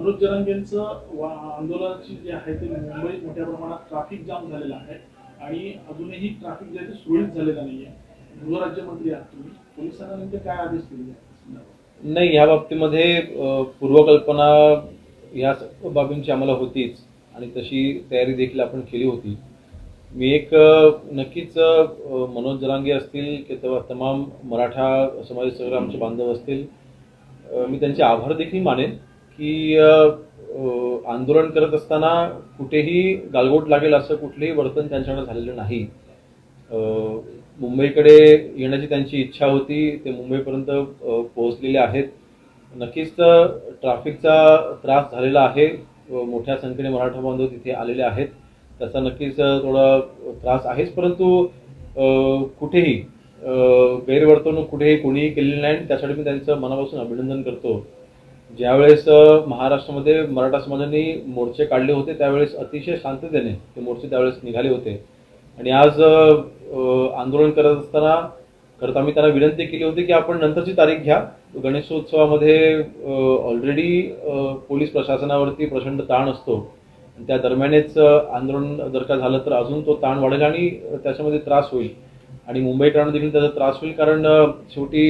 मनोज जरांगेंचं वा- आंदोलनाची जे आहे ते मुंबईत मोठ्या प्रमाणात ट्रॅफिक जाम झालेला आहे. आणि अजूनही ट्रॅफिक जे आहे ते सुरळीत झालेलं आहे गृहराज्यमंत्री आहात तुम्ही. पोलिसांना नेमके काय आदेश दिले आहेत? नाही या बाबतीमध्ये पूर्वकल्पना या सर्व बाबींची आम्हाला होतीच. आणि तशी तयारी देखील आपण केली होती. मी एक नक्कीच मनोज जरांगे असतील की तेव्हा तमाम मराठा समाज सगळे आमचे बांधव असतील मी त्यांचे आभार देखील मानेन. की आंदोलन करत असताना कुठेही गालबोट लागेल असं कुठलंही वर्तन त्यांच्याकडे झालेलं नाही. मुंबईकडे येण्याची त्यांची इच्छा होती ते मुंबईपर्यंत पोहोचलेले आहेत. नक्कीच ट्रॅफिकचा त्रास झालेला आहे. मोठ्या संख्येने मराठा बांधव तिथे आलेले आहेत. त्याचा नक्कीच थोडा त्रास आहेच परंतु कुठेही गैरवर्तवणूक गैरवर्तणूक कुठेही कोणीही केलेली नाही. आणि त्यासाठी मी त्यांचं मनापासून अभिनंदन करतो. ज्यावेळेस महाराष्ट्रामध्ये मराठा समाजाने मोर्चे काढले होते त्यावेळेस अतिशय शांततेने ते मोर्चे त्यावेळेस निघाले होते. आणि आज आंदोलन करत असताना करत आम्ही त्यांना विनंती केली होती की आपण नंतरची तारीख घ्या. गणेशोत्सवामध्ये ऑलरेडी पोलीस प्रशासनावरती प्रचंड ताण असतो. त्या दरम्यानच आंदोलन जर का झालं तर अजून तो ताण वाढेल आणि त्याच्यामध्ये त्रास होईल. आणि मुंबईकरांना देखील त्याचा त्रास होईल कारण शेवटी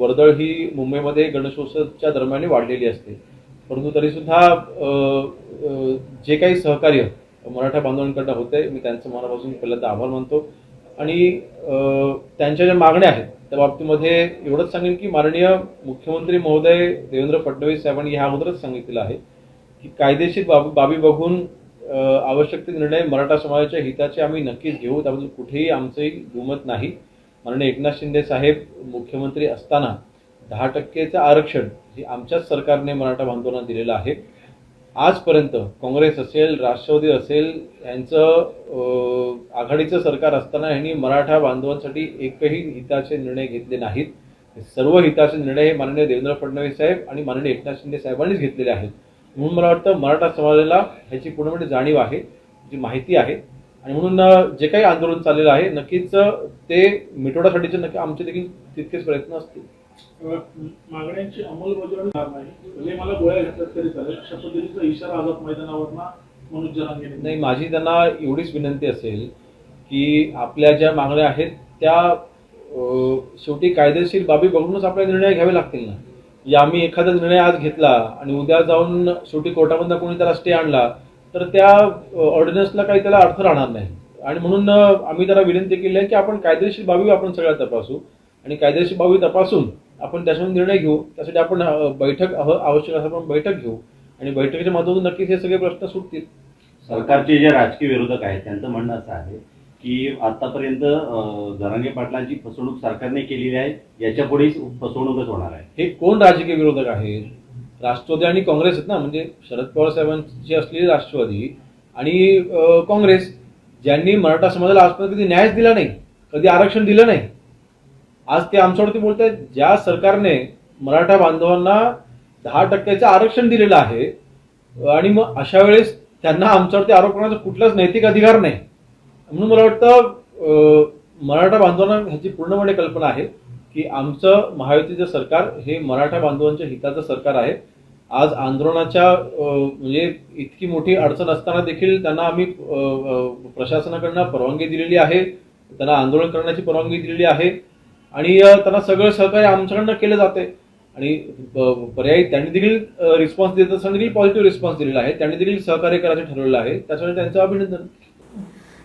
वर्दळ ही मुंबईमध्ये गणेशोत्सवच्या दरम्यान वाढलेली असते. परंतु तरीसुद्धा जे काही सहकार्य मराठा बांधवांकडनं होते मी त्यांचं मनापासून पहिल्यांदा आभार मानतो. आणि त्यांच्या ज्या मागण्या आहेत त्या बाबतीमध्ये एवढंच सांगेन की माननीय मुख्यमंत्री महोदय देवेंद्र फडणवीस साहेबांनी ह्या अगोदरच सांगितलेलं आहे की कायदेशीर बाबी बाबी बघून आवश्यक ते निर्णय मराठा समाजाच्या हिताचे आम्ही नक्कीच घेऊ. त्याबद्दल कुठेही आमचंही दुमत नाही. माननीय एकनाथ शिंदे साहेब मुख्यमंत्री असताना दहा टक्केचं आरक्षण हे आमच्याच सरकारने मराठा बांधवांना दिलेलं आहे. आजपर्यंत काँग्रेस असेल राष्ट्रवादी असेल यांचं आघाडीचं सरकार असताना यांनी मराठा बांधवांसाठी एकही हिताचे निर्णय घेतले नाहीत. सर्व हिताचे निर्णय हे माननीय देवेंद्र फडणवीस साहेब आणि माननीय एकनाथ शिंदे साहेबांनीच घेतलेले आहेत. म्हणून मला वाटतं मराठा समाजाला ह्याची पूर्णपणे जाणीव आहे जी माहिती आहे. आणि म्हणून जे काही आंदोलन चाललेलं आहे नक्कीच ते मिटवण्यासाठीचे नक्की आमचे देखील तितकेच प्रयत्न असतील. मागण्यांची अंमलबजावणी नाही. मला गोळ्या घेतल्यात तरी चालेल. अशा पद्धतीचा इशारा आझाद मैदानावरना मनोज जरांगे यांनी नाही माझी त्यांना एवढीच विनंती असेल की आपल्या ज्या मागण्या आहेत त्या शेवटी कायदेशीर बाबी बघूनच आपल्याला निर्णय घ्यावे लागतील ना. म्हणजे आम्ही एखादा निर्णय आज घेतला आणि उद्या जाऊन शेवटी कोर्टामधनं कोणी त्याला स्टे आणला तर त्या ऑर्डिनन्सला काही त्याला अर्थ राहणार नाही. आणि म्हणून आम्ही त्याला विनंती केली आहे की आपण कायदेशीर बाबी आपण सगळ्या तपासू आणि कायदेशीर बाबी तपासून आपण त्याच्यावर निर्णय घेऊ. त्यासाठी आपण बैठक आवश्यक असं आपण बैठक घेऊ आणि बैठकीच्या माध्यमातून नक्कीच हे सगळे प्रश्न सुटतील. सरकारचे जे राजकीय विरोधक आहेत त्यांचं म्हणणं असं आहे की आतापर्यंत अं, जरांगे पाटलांची फसवणूक सरकारने केलेली आहे याच्या पुढेही फसवणूकच होणार आहे. हे कोण राजकीय विरोधक आहेत राष्ट्रवादी आणि काँग्रेस आहेत ना? म्हणजे शरद पवार साहेबांची असलेली राष्ट्रवादी आणि काँग्रेस ज्यांनी मराठा समाजाला आजपर्यंत कधी न्यायच दिला नाही कधी आरक्षण दिलं नाही आज ते आमच्यावरती बोलत आहेत ज्या सरकारने मराठा बांधवांना दहा टक्क्याचं आरक्षण दिलेलं आहे आणि मग अशा वेळेस त्यांना आमच्यावरती आरोप करण्याचा कुठलाच नैतिक अधिकार नाही. म्हणून मला वाटतं मराठा बांधवांना ह्याची पूर्णपणे कल्पना आहे की आमचं महायुतीचं सरकार हे मराठा बांधवांच्या हिताचं सरकार आहे. आज आंदोलनाच्या म्हणजे इतकी मोठी अडचण असताना देखील त्यांना आम्ही प्रशासनाकडनं परवानगी दिलेली आहे. त्यांना आंदोलन करण्याची परवानगी दिलेली आहे. आणि त्यांना सगळं सहकार्य आमच्याकडनं केलं जाते आणि पर्यायी त्यांनी देखील रिस्पॉन्स देत असताना देखील पॉझिटिव्ह रिस्पॉन्स दिलेला आहे. त्यांनी देखील सहकार्य करायचं ठरवलेलं आहे. त्यासाठी त्यांचं अभिनंदन.